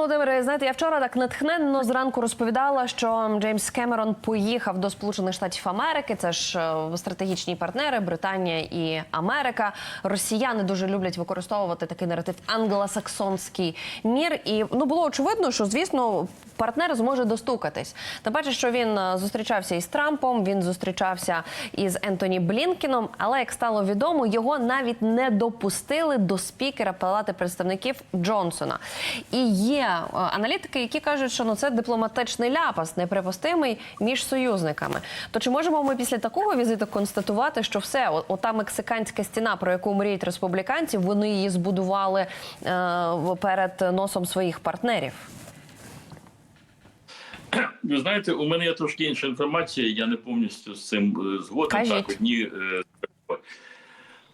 Володимире, знаєте, я вчора так натхненно зранку розповідала, що Джеймс Кемерон поїхав до Сполучених Штатів Америки. Це ж е, стратегічні партнери Британія і Америка. Росіяни дуже люблять використовувати такий наратив англосаксонський мір. І ну було очевидно, що звісно партнер зможе достукатись. Тим паче, що він е, зустрічався із Трампом, він зустрічався із Ентоні Блінкіном. Але як стало відомо, його навіть не допустили до спікера Палати представників Джонсона. І є аналітики, які кажуть, що ну це дипломатичний ляпас, неприпустимий між союзниками. То чи можемо ми після такого візиту констатувати, що все, ота мексиканська стіна, про яку мріють республіканці, вони її збудували е, перед носом своїх партнерів? Ви знаєте, у мене є трошки інша інформація. Я не повністю з цим е, згоден. Кажіть. Так, одні е,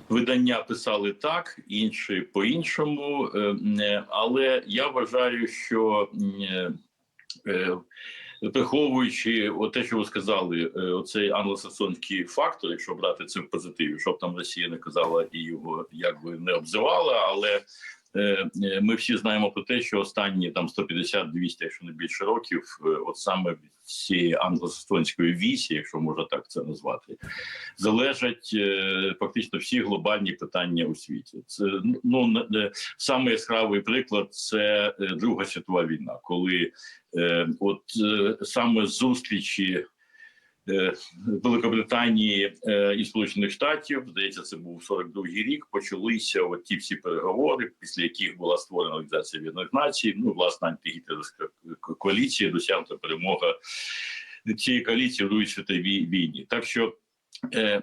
видання писали так, інші по-іншому. Е, е, але я вважаю, що е, е, Приховуючи от те, що ви сказали, е, оцей англосаксонський фактор, якщо брати це в позитиві, щоб там Росія не казала і його якби не обзивала, але е, е, ми всі знаємо про те, що останні там 150-200, якщо не більше років, е, от саме від цієї англосаксонської вісі, якщо можна так це назвати, залежать е, фактично всі глобальні питання у світі. Це ну саме яскравий приклад це е, Друга світова війна, коли е, от е, саме зустрічі. Е, Великобританії е, і Сполучених Штатів, здається, це був 42-й рік. Почалися от ті всі переговори, після яких була створена організація Об'єднаних Націй. Ну, власне, антигітлерська коаліція, досягнута перемога цієї коаліції в Другій світовій війні. Так що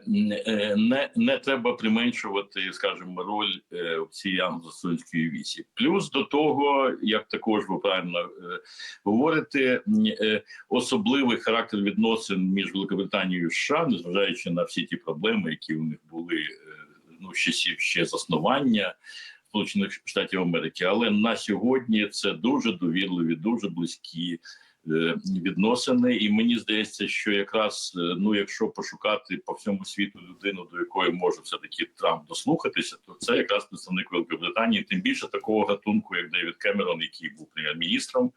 не, не треба применшувати, скажімо, роль е, цій англосаксонської вісі. Плюс до того, як також ви правильно е, говорите, е, особливий характер відносин між Великобританією і США, незважаючи на всі ті проблеми, які у них були е, ну, з часів ще заснування. Сполучених Штатів Америки, але на сьогодні це дуже довірливі, дуже близькі е, відносини. І мені здається, що якраз е, ну, якщо пошукати по всьому світу людину, до якої може все таки Трамп дослухатися, то це якраз представник Великобританії, тим більше такого гатунку, як Девід Кемерон, який був прем'єр-міністром,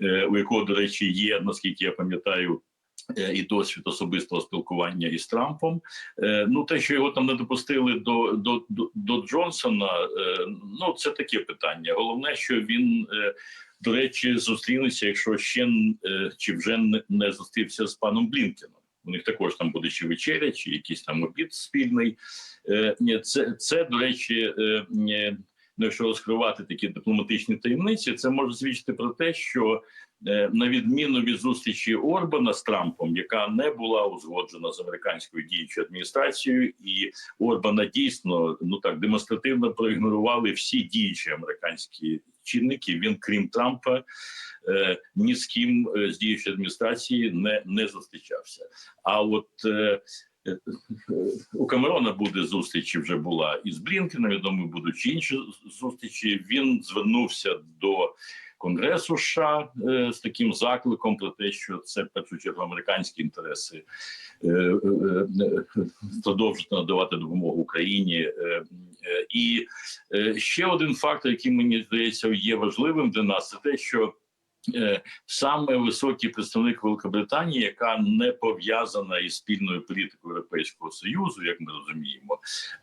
е, у якого, до речі, є, наскільки я пам'ятаю. е, І досвід особистого спілкування із Трампом. Е, Ну, те, що його там не допустили до до, до, Джонсона, е, ну це таке питання. Головне, що він, е, до речі, зустрінеться, якщо ще е, чи вже не, не зустрівся з паном Блінкеном. У них також там буде чи вечеря, чи якийсь там обід спільний. Е, Це, це до речі, е, ні, ну, якщо розкривати такі дипломатичні таємниці, це може свідчити про те, що е, на відміну від зустрічі Орбана з Трампом, яка не була узгоджена з американською діючою адміністрацією, і Орбана дійсно ну так демонстративно проігнорували всі діючі американські чинники. Він, крім Трампа, е, ні з ким е, з діючої адміністрації не, не зустрічався. А от е, у Камерона буде зустріч, вже була із Блінкеном, я думаю, будуть інші зустрічі. Він звернувся до Конгресу США е, з таким закликом про те, що це в першу чергу американські інтереси е, е, продовжити надавати допомогу Україні. І ще один фактор, який мені здається є важливим для нас, це те, що саме високий представник Великобританії, яка не пов'язана із спільною політикою Європейського союзу, як ми розуміємо,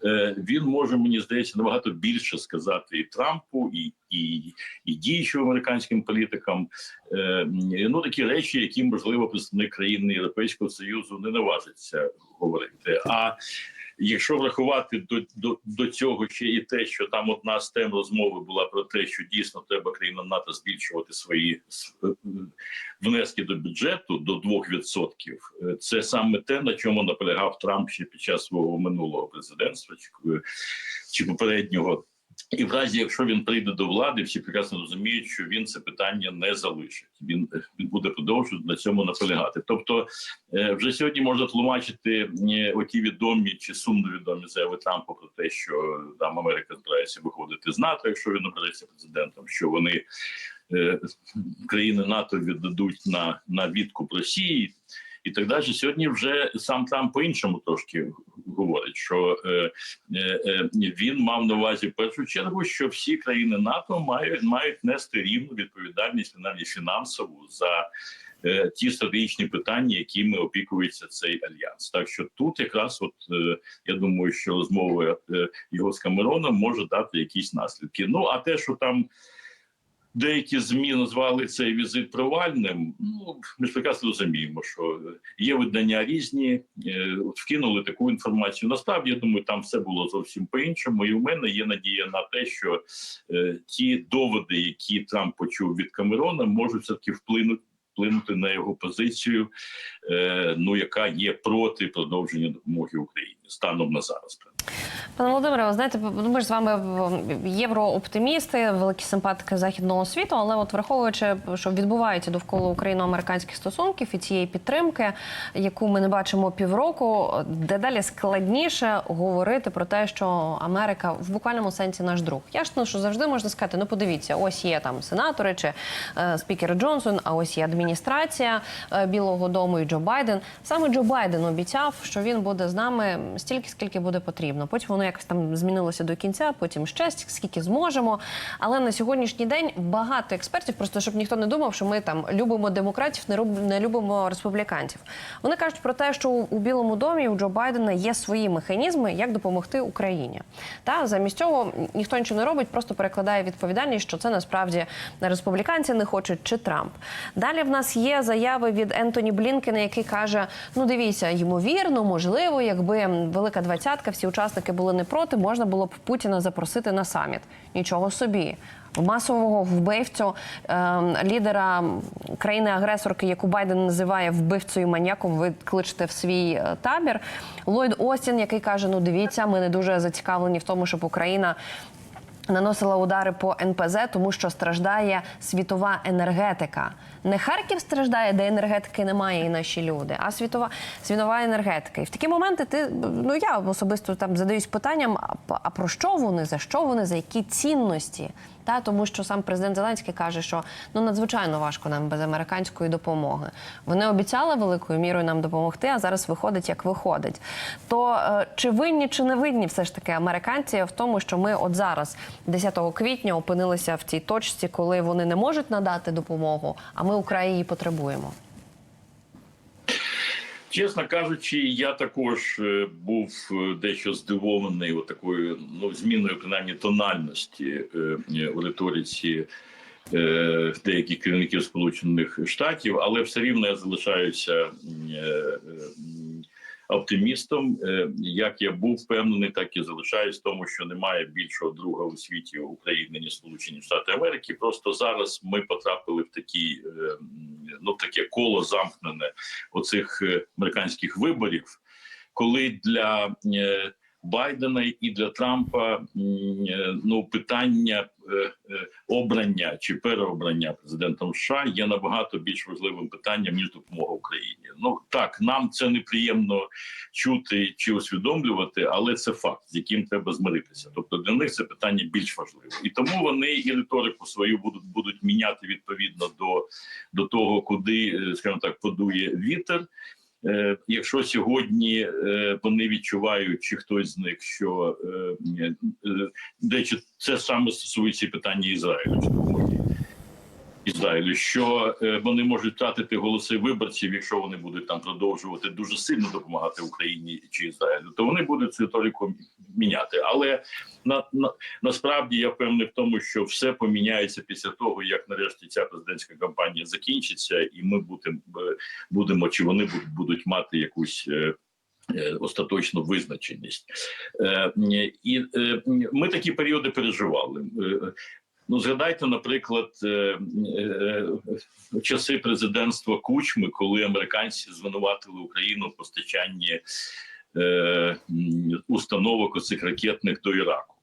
е, він може мені здається набагато більше сказати і Трампу, і і, і діючим американським політикам. Е, ну такі речі, які можливо представник країни Європейського союзу не наважиться говорити. А Якщо врахувати до, до, до цього ще і те, що там одна з тем розмови була про те, що дійсно треба країнам НАТО збільшувати свої е, внески до бюджету до 2%, е, це саме те, на чому наполягав Трамп ще під час свого минулого президентства чи, чи попереднього. І в разі, якщо він прийде до влади, всі прекрасно розуміють, що він це питання не залишить. Він, він буде продовжувати на цьому наполягати. Тобто, е, вже сьогодні можна тлумачити е, оті відомі чи сумно відомі заяви Трампа про те, що там Америка збирається виходити з НАТО, якщо він обереться президентом, що вони е, країни НАТО віддадуть на, на відкуп Росії. І так далі. Сьогодні вже сам Трамп по-іншому трошки говорить, що е, е, е, він мав на увазі в першу чергу, що всі країни НАТО мають мають нести рівну відповідальність навіть фінансову за е, ті стратегічні питання, якими опікується цей альянс. Так що тут якраз, от е, я думаю, що розмова його з Камероном може дати якісь наслідки. Ну а те, що там. Деякі змі назвали цей візит провальним. Ну ми ж прекрасно розуміємо, що є видання різні, е, вкинули таку інформацію. Насправді я думаю, там все було зовсім по-іншому. І в мене є надія на те, що е, ті доводи, які Трамп почув від Камерона, можуть все таки вплинути. Вплинути на його позицію, е, ну яка є проти продовження допомоги Україні станом на зараз. Пане Володимире, ви знаєте, ну, ми ж з вами єврооптимісти, великі симпатики західного світу, але от враховуючи, що відбувається довкола україно-американських стосунків і цієї підтримки, яку ми не бачимо півроку, дедалі складніше говорити про те, що Америка в буквальному сенсі наш друг. Ясно, що завжди можна сказати: ну подивіться, ось є там сенатори чи е, спікер Джонсон, а ось є адміністрація е, Білого Дому і Джо Байден. Саме Джо Байден обіцяв, що він буде з нами стільки, скільки буде потрібно. Потім воно якось там змінилося до кінця, потім ще скільки зможемо. Але на сьогоднішній день багато експертів, просто щоб ніхто не думав, що ми там любимо демократів, не руб- не любимо республіканців. Вони кажуть про те, що у у Білому домі у Джо Байдена є свої механізми, як допомогти Україні. Та замість цього ніхто нічого не робить, просто перекладає відповідальність, що це насправді республіканці не хочуть чи Трамп. Далі в нас є заяви від Ентоні Блінкена, який каже: ну дивіться, ймовірно, можливо, якби велика двадцятка, всі учасники були не проти, можна було б Путіна запросити на саміт. Нічого собі. Масового вбивцю е, лідера країни-агресорки, яку Байден називає вбивцею маньяком, ви кличете в свій е, табір. Ллойд Остін, який каже: Ну дивіться, ми не дуже зацікавлені в тому, щоб Україна наносила удари по НПЗ, тому що страждає світова енергетика. Не Харків страждає, де енергетики немає, і наші люди, а світова світова енергетика. І в такі моменти ти ну я особисто там задаюсь питанням: а, а про що вони, за що вони, за які цінності? Та тому, що сам президент Зеленський каже, що ну надзвичайно важко нам без американської допомоги. Вони обіцяли великою мірою нам допомогти, а зараз виходить як виходить. То е, чи винні, чи не винні все ж таки американці в тому, що ми от зараз, 10 квітня, опинилися в цій точці, коли вони не можуть надати допомогу, а ми Україні її потребуємо. Чесно кажучи, я також е, був е, дещо здивований такою ну зміною принаймні тональності е, у риториці деяких керівників Сполучених Штатів, але все рівно я залишаюся оптимістом. Як я був впевнений, так і залишаюсь в тому, що немає більшого друга у світі України ніж Сполучені Штати Америки. Просто зараз ми потрапили в такі м, ну таке коло замкнене оцих е, американських виборів, коли для е, Байдена і для Трампа е, ну питання обрання чи переобрання президентом США є набагато більш важливим питанням ніж допомога Україні. Ну так нам це неприємно чути чи усвідомлювати, але це факт, з яким треба змиритися. Тобто для них це питання більш важливе, і тому вони і риторику свою будуть будуть міняти відповідно до, до того, куди е, скажімо так подує вітер. Е, Якщо сьогодні е, вони відчувають, чи хтось з них, що е, де це саме стосується питання Ізраїлю Ізраїлю, що е, вони можуть втратити голоси виборців, якщо вони будуть там продовжувати дуже сильно допомагати Україні чи Ізраїлю, то вони будуть цю риторику міняти. Але на, на насправді я впевнений в тому, що все поміняється після того, як нарешті ця президентська кампанія закінчиться, і ми будемо будемо чи вони будуть, мати якусь. е, е, Остаточну визначеність, Е, і е, ми такі періоди переживали. Ну, згадайте, наприклад, е, е, часи президентства Кучми, коли американці звинуватили Україну в постачанні е, установок оцих ракетних до Іраку.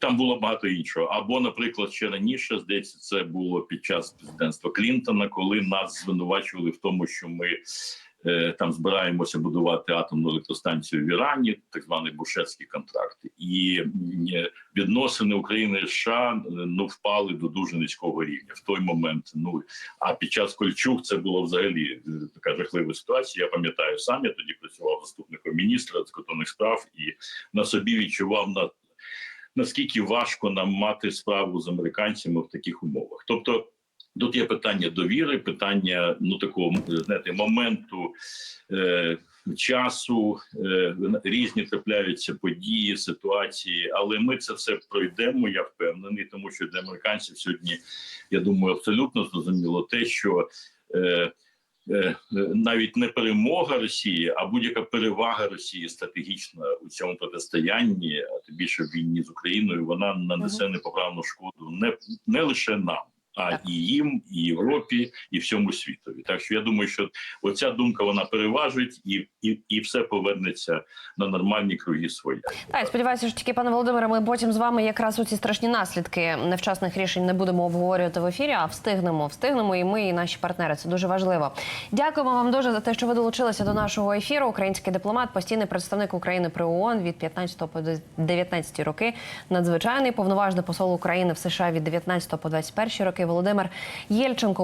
Там було багато іншого. Або, наприклад, ще раніше здається, це було під час президентства Клінтона, коли нас звинувачували в тому, що ми там збираємося будувати атомну електростанцію в Ірані, так званий Бушетський контракт, і е, відносини України і США е, ну впали до дуже низького рівня в той момент. Ну а під час Кольчук це було взагалі е, така жахлива ситуація. Я пам'ятаю сам, я тоді працював заступником міністра з закордонних справ і на собі відчував на наскільки важко нам мати справу з американцями в таких умовах. Тобто тут є питання довіри, питання ну такого знаєте, моменту. Е, Часу е, різні трапляються події, ситуації, але ми це все пройдемо. Я впевнений, тому що для американців сьогодні я думаю абсолютно зрозуміло те, що е, е, навіть не перемога Росії, а будь-яка перевага Росії стратегічна у цьому протистоянні, а тим більше в війні з Україною, вона нанесе непоправну шкоду не, не лише нам. А Так. і їм, і Європі, і всьому світові. Так що я думаю, що оця думка вона переважить, і, і, і все повернеться на нормальні круги свої. Так, я сподіваюся, що тільки пане Володимире, ми потім з вами якраз у ці страшні наслідки невчасних рішень не будемо обговорювати в ефірі, а встигнемо. Встигнемо і ми, і наші партнери. Це дуже важливо. Дякуємо вам дуже за те, що ви долучилися до нашого ефіру. Український дипломат, постійний представник України при ООН від 15 по 19 роки, надзвичайний повноважний посол України в США від 19 по 21 роки. Володимир Єльченко.